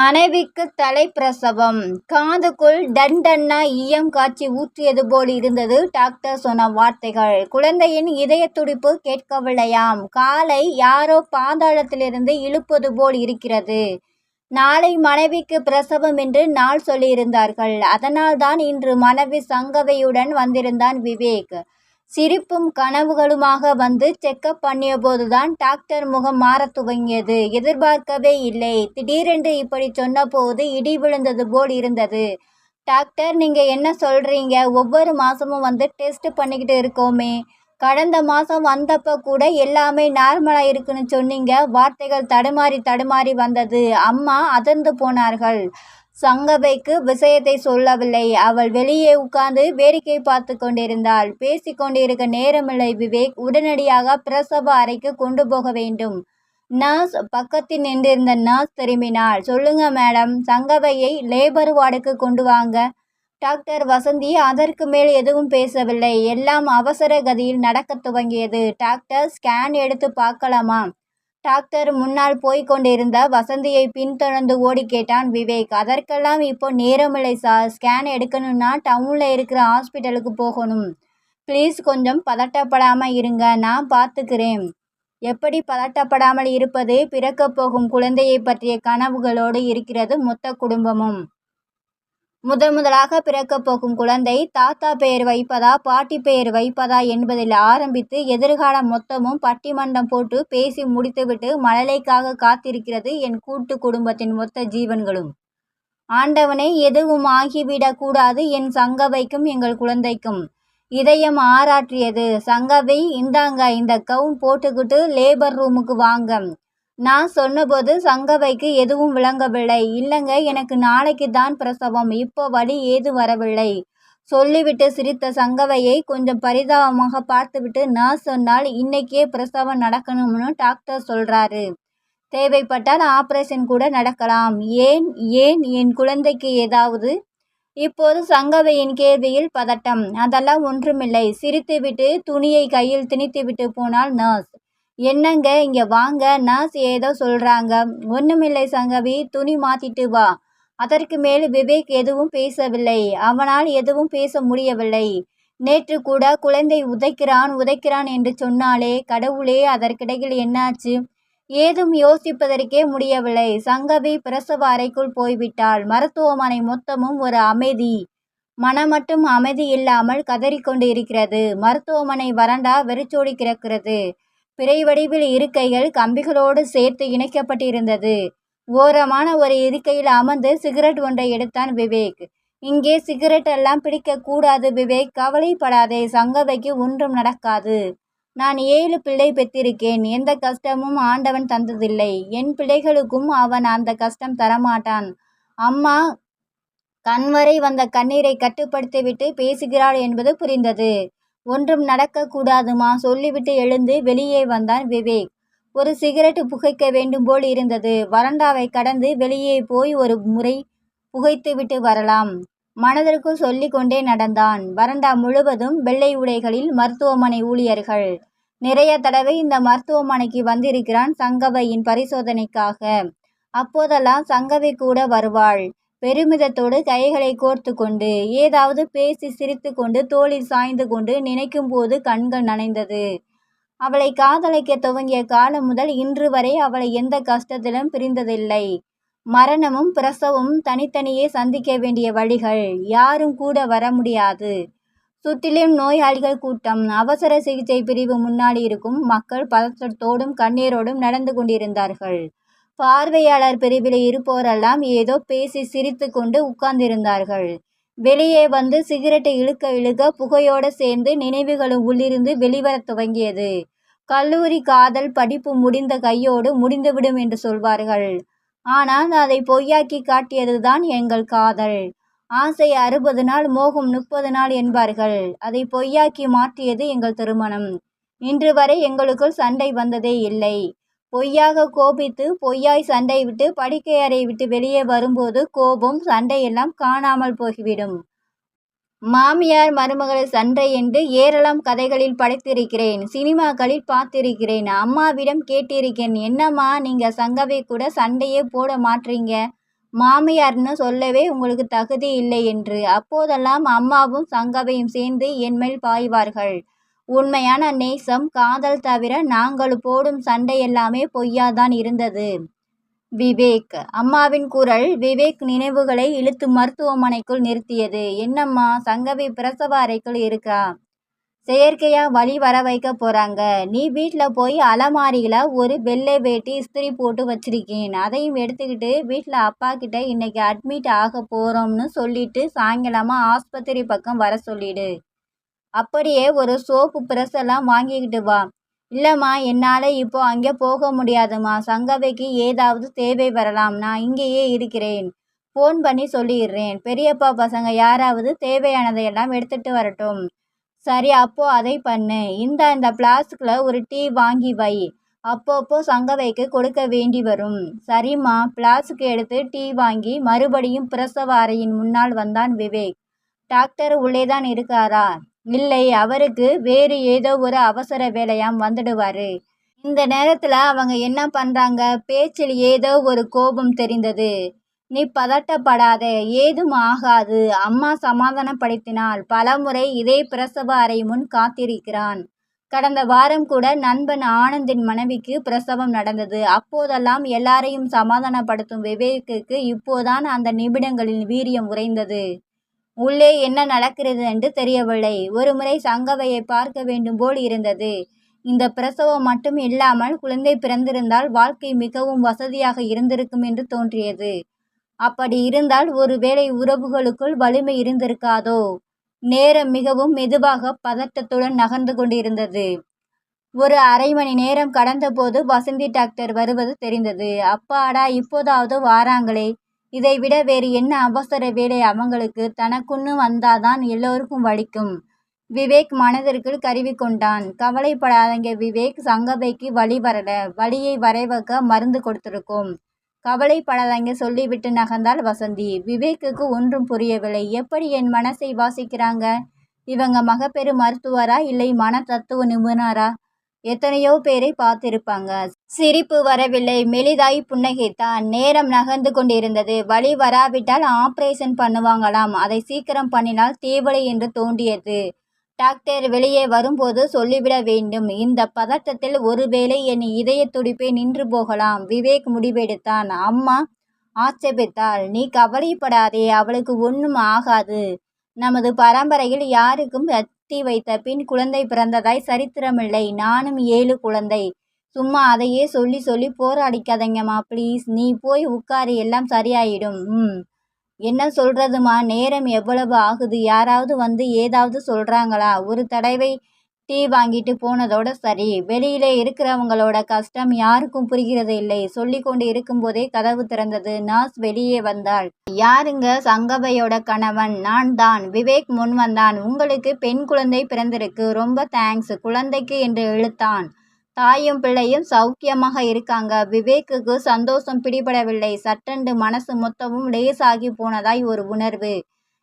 மனைவிக்கு தலை பிரசவம் காதுக்குள் டன் டன்னா ஈயம் காட்சி ஊற்றியது போல் இருந்தது டாக்டர் சொன்ன வார்த்தைகள். குழந்தையின் இதய துடிப்பு கேட்கவில்லையாம். காலை யாரோ பாதாளத்திலிருந்து இழுப்பது போல் இருக்கிறது. நாளை மனைவிக்கு பிரசவம் என்று நாள் சொல்லியிருந்தார்கள். அதனால்தான் இன்று மனைவி சங்கவையுடன் வந்திருந்தான் விவேக். சிரிப்பும் கனவுகளுமாக வந்து செக்கப் பண்ணிய போதுதான் டாக்டர் முகம் மாறத் துவங்கியது. எதிர்பார்க்கவே இல்லை. திடீரென்று இப்படி சொன்னபோது இடி விழுந்தது போல் இருந்தது. டாக்டர் நீங்க என்ன சொல்றீங்க? ஒவ்வொரு மாசமும் வந்து டெஸ்ட் பண்ணிக்கிட்டு இருக்கோமே. கடந்த மாதம் வந்தப்ப கூட எல்லாமே நார்மலாக இருக்குன்னு சொன்னீங்க. வார்த்தைகள் தடுமாறி தடுமாறி வந்தது. அம்மா அதிர்ந்து போனார்கள். சங்கவைக்கு விஷயத்தை சொல்லவில்லை. அவள் வெளியே உட்கார்ந்து வேடிக்கை பார்த்து கொண்டிருந்தாள். பேசிக் கொண்டிருக்க நேரமில்லை விவேக். உடனடியாக பிரசவ அறைக்கு கொண்டு போக வேண்டும். நர்ஸ் பக்கத்தில் நின்றிருந்த நர்ஸ் திரும்பினாள். சொல்லுங்க மேடம். சங்கவையை லேபர் வார்டுக்கு கொண்டு வாங்க. டாக்டர் வசந்தி அதற்கு மேல் எதுவும் பேசவில்லை. எல்லாம் அவசர கதியில் நடக்கத் துவங்கியது. டாக்டர் ஸ்கேன் எடுத்து பார்க்கலாமா? டாக்டர் முன்னால் போய்க் கொண்டிருந்த வசந்தியை பின்தொடர்ந்து ஓடி கேட்டான் விவேக். அதற்கெல்லாம் இப்போ நேரமில்லை சார் ஸ்கேன் எடுக்கணும்னா டவுனில் இருக்கிற ஹாஸ்பிட்டலுக்கு போகணும். ப்ளீஸ் கொஞ்சம் பதட்டப்படாமல் இருங்க நான் பார்த்துக்கிறேன் எப்படி பதட்டப்படாமல் இருப்பது? பிறக்கப் போகும் குழந்தையை பற்றிய கனவுகளோடு இருக்கிறது மொத்த குடும்பமும். முதன் முதலாக பிறக்கப் போகும் குழந்தை தாத்தா பெயர் வைப்பதா பாட்டி பெயர் வைப்பதா என்பதில் ஆரம்பித்து எதிர்காலம் மொத்தமும் பட்டிமண்டம் போட்டு பேசி முடித்துவிட்டு மழலைக்காக காத்திருக்கிறது என் கூட்டு குடும்பத்தின் மொத்த ஜீவன்களும். ஆண்டவனை எதுவும் ஆகிவிடக் கூடாது என் சங்கவைக்கும் எங்கள் குழந்தைக்கும். இதயம் ஆராற்றியது சங்கவை இந்தாங்க இந்த கவுன் போட்டுக்கிட்டு லேபர் ரூமுக்கு வாங்க. நான் சொன்னபோது சங்கவைக்கு எதுவும் விளங்கவில்லை. இல்லைங்க எனக்கு நாளைக்கு தான் பிரசவம். இப்போ வழி ஏது வரவில்லை. சொல்லிவிட்டு சிரித்த சங்கவையை கொஞ்சம் பரிதாபமாக பார்த்துவிட்டு நான் சொன்னால் இன்னைக்கே பிரசவம் நடக்கணும்னு டாக்டர் சொல்றாரு. தேவைப்பட்டால் ஆபரேஷன் கூட நடக்கலாம். ஏன் ஏன் என் குழந்தைக்கு ஏதாவது? இப்போது சங்கவையின் கேள்வியில் பதட்டம். அதெல்லாம் ஒன்றுமில்லை. சிரித்துவிட்டு துணியை கையில் திணித்துவிட்டு போனால் நர்ஸ். என்னங்க இங்கே வாங்க? நர்ஸ் ஏதோ சொல்கிறாங்க ஒன்றுமில்லை சங்கவி துணி மாற்றிட்டு வா. அதற்கு மேல் விவேக் எதுவும் பேசவில்லை. அவனால் எதுவும் பேச முடியவில்லை. நேற்று கூட குழந்தை உதைக்கிறான் உதைக்கிறான் என்று சொன்னாலே கடவுளே அதற்கிடையில் என்னாச்சு? ஏதும் யோசிப்பதற்கே முடியவில்லை. சங்கவி பிரசவ அறைக்குள் போய்விட்டாள். மருத்துவமனை மொத்தமும் ஒரு அமைதி. மனம் மட்டும் அமைதி இல்லாமல் கதறிக்கொண்டு இருக்கிறது மருத்துவமனை வறண்டா வெறிச்சோடி கிடக்கிறது. பிறை வடிவில் இருக்கைகள் கம்பிகளோடு சேர்த்து இணைக்கப்பட்டிருந்தது. ஓரமான ஒரு இருக்கையில் அமர்ந்து சிகரெட் ஒன்றை எடுத்தான் விவேக். இங்கே சிகரெட் எல்லாம் பிடிக்கக்கூடாது விவேக் கவலைப்படாதே சங்கவைக்கு ஒன்றும் நடக்காது. நான் ஏழு பிள்ளை பெற்றிருக்கேன் எந்த கஷ்டமும் ஆண்டவன் தந்ததில்லை. என் பிள்ளைகளுக்கும் அவன் அந்த கஷ்டம் தரமாட்டான். அம்மா கண்வரை வந்த கண்ணீரை கட்டுப்படுத்திவிட்டு பேசுகிறாள் என்பது புரிந்தது. ஒன்றும் நடக்கக்கூடாதுமா? சொல்லிவிட்டு எழுந்து வெளியே வந்தான் விவேக். ஒரு சிகரெட் புகைக்க வேண்டும் போல் இருந்தது. வறண்டாவை கடந்து வெளியே போய் ஒரு முறை புகைத்துவிட்டு வரலாம். மனதிற்குள் சொல்லிக்கொண்டே நடந்தான். வறண்டா முழுவதும் வெள்ளை உடைகளில் மருத்துவமனை ஊழியர்கள். நிறைய தடவை இந்த மருத்துவமனைக்கு வந்திருக்கிறான் சங்கவையின் பரிசோதனைக்காக. அப்போதெல்லாம் சங்கவை கூட வருவாள். பெருமிதத்தோடு கைகளை கோர்த்து கொண்டு ஏதாவது பேசி சிரித்து கொண்டு தோளில் சாய்ந்து கொண்டு நினைக்கும் போது கண்கள் நனைந்தது. அவளை காதலிக்க துவங்கிய காலம் முதல் இன்று வரை அவளை எந்த கஷ்டத்திலும் பிரிந்ததில்லை. மரணமும் பிரசவமும் தனித்தனியே சந்திக்க வேண்டிய வழிகள் யாரும் கூட வர முடியாது. சுற்றிலும் நோயாளிகள் கூட்டம் அவசர சிகிச்சை பிரிவு முன்னாடி இருக்கும் மக்கள் பதற்றத்தோடும் கண்ணீரோடும் நடந்து கொண்டிருந்தார்கள். பார்வையாளர் பிரிவில் இருப்போரெல்லாம் ஏதோ பேசி சிரித்து கொண்டு உட்கார்ந்திருந்தார்கள். வெளியே வந்து சிகரெட்டை இழுக்க இழுக்க புகையோடு சேர்ந்து நினைவுகளும் உள்ளிருந்து வெளிவரத் துவங்கியது. கல்லூரி காதல் படிப்பு முடிந்த கையோடு முடிந்துவிடும் என்று சொல்வார்கள். ஆனால் அதை பொய்யாக்கி காட்டியதுதான் எங்கள் காதல். ஆசை அறுபது நாள் மோகம் முப்பது நாள் என்பார்கள். அதை பொய்யாக்கி மாற்றியது எங்கள் திருமணம். இன்று வரை எங்களுக்குள் சண்டை வந்ததே இல்லை. பொய்யாக கோபித்து பொய்யாய் சண்டை விட்டு படுக்கை அறை விட்டு வெளியே வரும்போது கோபம் சண்டையெல்லாம் காணாமல் போய்விடும் மாமியார் மருமகள் சண்டை என்று ஏராளம் கதைகளில் படைத்திருக்கிறேன் சினிமாக்களில் பார்த்திருக்கிறேன். அம்மாவிடம் கேட்டிருக்கேன் என்னம்மா நீங்கள் சங்கவை கூட சண்டையே போட மாட்டீங்க? மாமியார்னு சொல்லவே உங்களுக்கு தகுதி இல்லை என்று. அப்போதெல்லாம் அம்மாவும் சங்கவையும் சேர்ந்து என்மேல் பாய்வார்கள். உண்மையான நேசம் காதல் தவிர நாங்கள் போடும் சண்டை எல்லாமே பொய்யாதான் இருந்தது. விவேக். அம்மாவின் குரல் விவேக் நினைவுகளை இழுத்து மருத்துவமனைக்குள் நிறுத்தியது. என்னம்மா சங்கவி பிரசவ அறைக்குள் இருக்கா? செயற்கையா வழி வர வைக்க போறாங்க. நீ வீட்டில் போய் அலமாரியில் ஒரு வெள்ளை வேட்டி இஸ்திரி போட்டு வச்சிருக்கேன். அதையும் எடுத்துக்கிட்டு வீட்டில் அப்பா கிட்ட இன்னைக்கு அட்மிட் ஆக போறோம்னு சொல்லிட்டு சாயங்காலமா ஆஸ்பத்திரி பக்கம் வர சொல்லிடு. அப்படியே ஒரு சோப்பு பிரஸ் எல்லாம் வாங்கிக்கிட்டு வா. இல்லைம்மா என்னால் இப்போ அங்கே போக முடியாதும்மா. சங்கவைக்கு ஏதாவது தேவை வரலாம். நான் இங்கேயே இருக்கிறேன். ஃபோன் பண்ணி சொல்லிடுறேன். பெரியப்பா பசங்க யாராவது தேவையானதையெல்லாம் எடுத்துட்டு வரட்டும். சரி அப்போ அதை பண்ணு. இந்த இந்த பிளாஸ்கில் ஒரு டீ வாங்கி வை. அப்பப்போ சங்கவைக்கு கொடுக்க வேண்டி வரும். சரிம்மா பிளாஸ்க்கு எடுத்து டீ வாங்கி மறுபடியும் பிரசவ அறையின் முன்னால் வந்தான் விவேக். டாக்டர் உள்ளேதான் இருக்காரா? இல்லை அவருக்கு வேறு ஏதோ ஒரு அவசர வேலையாம் வந்துடுவாரு. இந்த நேரத்தில் அவங்க என்ன பண்ணுறாங்க பேச்சில் ஏதோ ஒரு கோபம் தெரிந்தது. நீ பதட்டப்படாத ஏதும் ஆகாது. அம்மா சமாதானப்படுத்தினாள் பலமுறை இதே பிரசவ அறை முன் காத்திருக்கிறான். கடந்த வாரம் கூட நண்பன் ஆனந்தின் மனைவிக்கு பிரசவம் நடந்தது. அப்போதெல்லாம் எல்லாரையும் சமாதானப்படுத்தும் விவேக்குக்கு இப்போதான் அந்த நிமிடங்களில் வீரியம் உறைந்தது. உள்ளே என்ன நடக்கிறது என்று தெரியவில்லை. ஒருமுறை சங்கவையை பார்க்க வேண்டும் போல் இருந்தது. இந்த பிரசவம் மட்டும் இல்லாமல் குழந்தை பிறந்திருந்தால் வாழ்க்கை மிகவும் வசதியாக இருந்திருக்கும் என்று தோன்றியது. அப்படி இருந்தால் ஒருவேளை உறவுகளுக்குள் வலிமை இருந்திருக்காதோ? நேரம் மிகவும் மெதுவாக பதட்டத்துடன் நகர்ந்து கொண்டிருந்தது. ஒரு அரை மணி நேரம் கடந்தபோது வசந்தி டாக்டர் வருவது தெரிந்தது. அப்பாடா இப்போதாவது வாராங்களே. இதை விட வேறு என்ன அவசர வேலை அவங்களுக்கு? தனக்குன்னு வந்தாதான் எல்லோருக்கும் வலிக்கும். விவேக் மனதிற்குள் கருவி கொண்டான் கவலைப்படாதங்க விவேக் சங்கவைக்கு வழி வரல வழியை வரைவக்க மருந்து கொடுத்துருக்கோம். கவலைப்படாதங்க சொல்லிவிட்டு நகர்ந்தாள் வசந்தி. விவேக்குக்கு ஒன்றும் புரியவில்லை. எப்படி என் மனசை வாசிக்கிறாங்க? இவங்க மகப்பெரு மருத்துவரா இல்லை மன தத்துவ நிபுணரா? எத்தனையோ பேரை பார்த்திருப்பாங்க. சிரிப்பு வரவில்லை. மெலிதாய் புன்னகைத்தான். நேரம் நகர்ந்து கொண்டிருந்தது. வழி வராவிட்டால் ஆப்ரேஷன் பண்ணுவாங்களாம். அதை சீக்கிரம் பண்ணினால் தீவலை என்று தோண்டியது டாக்டர் வெளியே வரும்போது சொல்லிவிட வேண்டும். இந்த பதட்டத்தில் ஒருவேளை என் இதய துடிப்பே நின்று போகலாம். விவேக் முடிவெடுத்தான். அம்மா ஆட்சேபித்தாள். நீ கவலைப்படாதே. அவளுக்கு ஒன்றும் ஆகாது. நமது பரம்பரையில் யாருக்கும் தீ வைத்த பின் குழந்தை பிறந்ததாய் சரித்திரமில்லை. நானும் ஏழு குழந்தை. சும்மா அதையே சொல்லி சொல்லி போராடிக்காதங்கம்மா ப்ளீஸ் நீ போய் உட்காரு எல்லாம் சரியாயிடும். ம் என்ன சொல்கிறதுமா நேரம் எவ்வளவு ஆகுது? யாராவது வந்து ஏதாவது சொல்கிறாங்களா ஒரு தடவை டீ வாங்கிட்டு போனதோட சரி. வெளியிலே இருக்கிறவங்களோட கஷ்டம் யாருக்கும் புரிகிறது இல்லை. சொல்லி கொண்டு இருக்கும்போதே கதவு திறந்தது. நர்ஸ் வெளியே வந்தாள். யாருங்க சங்கபையோட கணவன்? நான் தான். விவேக் முன் வந்தான். உங்களுக்கு பெண் குழந்தை பிறந்திருக்கு. ரொம்ப தேங்க்ஸ் குழந்தைக்கு என்று இழுத்தான். தாயும் பிள்ளையும் சௌக்கியமாக இருக்காங்க. விவேக்குக்கு சந்தோஷம் பிடிபடவில்லை. சட்டென்று மனசு மொத்தமும் லேசாகி போனதாய் ஒரு உணர்வு.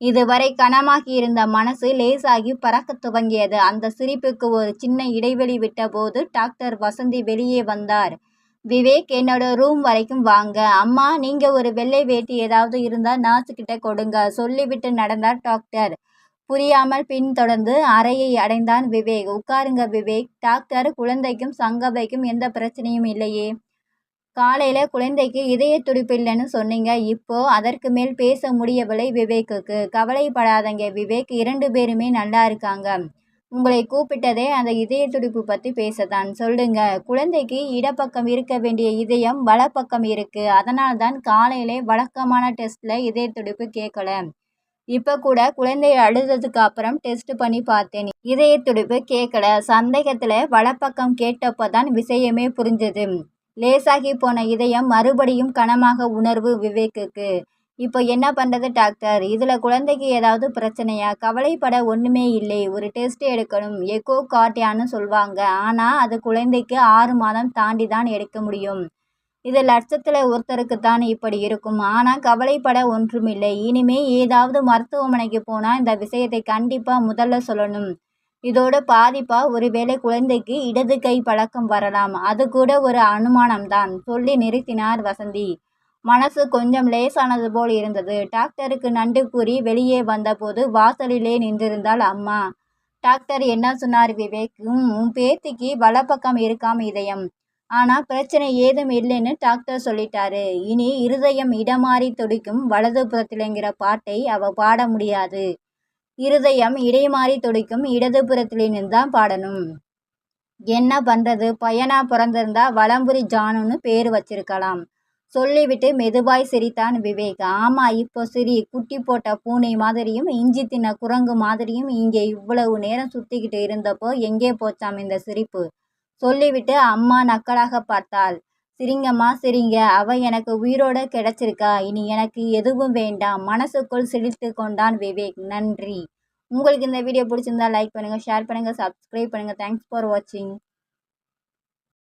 இதுவரை கனமாகியிருந்த மனசு லேசாகி பறக்க துவங்கியது. அந்த சிரிப்புக்கு ஒரு சின்ன இடைவெளி விட்டபோது டாக்டர் வசந்தி வெளியே வந்தார். விவேக் என்னோட ரூம் வரைக்கும் வாங்க. அம்மா நீங்க ஒரு வெள்ளை வேட்டி ஏதாவது இருந்தால் நர்ஸ் கொடுங்க. சொல்லிவிட்டு நடந்தார் டாக்டர். புரியாமல் பின்தொடர்ந்து அறையை அடைந்தான் விவேக். உட்காருங்க விவேக். டாக்டர் குழந்தைக்கும் சங்கவைக்கும் எந்த பிரச்சனையும் இல்லையே. காலையில் குழந்தைக்கு இதய துடிப்பு இல்லைன்னு சொன்னீங்க. இப்போ அதற்கு மேல் பேச முடியவில்லை விவேக்குக்கு. கவலைப்படாதங்க விவேக். இரண்டு பேருமே நல்லா இருக்காங்க. உங்களை கூப்பிட்டதே அந்த இதய துடிப்பு பற்றி பேசத்தான். சொல்லுங்க குழந்தைக்கு இடப்பக்கம் இருக்க வேண்டிய இதயம் வலப்பக்கம் இருக்கு. அதனால் தான் காலையிலே வழக்கமான டெஸ்ட்ல இதய துடிப்பு கேட்கல. இப்போ கூட குழந்தை அழுததுக்கு அப்புறம் டெஸ்ட் பண்ணி பார்த்தேன். இதய துடிப்பு கேட்கல. சந்தேகத்தில் வலப்பக்கம் கேட்டப்போ தான் விஷயமே புரிஞ்சது. லேசாகி போன இதயம் மறுபடியும் கனமாக உணர்வு விவேக்குக்கு. இப்போ என்ன பண்ணுறது டாக்டர்? இதில் குழந்தைக்கு ஏதாவது பிரச்சனையா? கவலைப்பட ஒன்றுமே இல்லை. ஒரு டெஸ்ட் எடுக்கணும். எக்கோ காட்டியான்னு சொல்லுவாங்க ஆனால் அது குழந்தைக்கு ஆறு மாதம் தாண்டி தான் எடுக்க முடியும். இது லட்சத்தில் ஒருத்தருக்கு தான் இப்படி இருக்கும். ஆனால் கவலைப்பட ஒன்றுமில்லை. இனிமே ஏதாவது மருத்துவமனைக்கு போனால் இந்த விஷயத்தை கண்டிப்பாக முதல்ல சொல்லணும். இதோட பாதிப்பா ஒருவேளை குழந்தைக்கு இடது கை பழக்கம் வரலாம். அது கூட ஒரு அனுமானம்தான். சொல்லி நிறுத்தினார் வசந்தி. மனசு கொஞ்சம் லேசானது போல் இருந்தது. டாக்டருக்கு நன்றி கூறி வெளியே வந்தபோது வாசலிலே நின்றிருந்தாள் அம்மா. டாக்டர் என்ன சொன்னார் விவேக்? உன் பேத்திக்கு வலப்பக்கம் இருக்காம் இதயம். ஆனா பிரச்சனை ஏதும் இல்லைன்னு டாக்டர் சொல்லிட்டாரு. இனி இருதயம் இடமாறி துடிக்கும் வலது புறத்திலங்கிற பாட்டை அவ பாட முடியாது. இருதயம் இடைமாறி துடிக்கும் இடது புறத்திலிருந்து தான் பாடணும். என்ன பண்றது? பையனா பிறந்திருந்தா வளம்புரி ஜானுன்னு பேர் வச்சிருக்கலாம். சொல்லிவிட்டு மெதுவாய் சிரித்தான் விவேக். ஆமா இப்போ சிரி. குட்டி போட்ட பூனை மாதிரியும் இஞ்சி தின்ன குரங்கு மாதிரியும் இங்கே இவ்வளவு நேரம் சுத்திக்கிட்டு இருந்தப்போ எங்கே போச்சாம் இந்த சிரிப்பு? சொல்லிவிட்டு அம்மா நக்கலாக பார்த்தாள். சிரிங்கம்மா சிரிங்க. அவ எனக்கு உயிரோட கிடைச்சிருக்கா. இனி எனக்கு எதுவும் வேண்டாம். மனசுக்குள் சிரித்து கொண்டான் விவேக். நன்றி. உங்களுக்கு இந்த வீடியோ பிடிச்சிருந்தா லைக் பண்ணுங்கள் ஷேர் பண்ணுங்கள் சப்ஸ்கிரைப் பண்ணுங்கள் தேங்க்ஸ் ஃபார் வாட்சிங்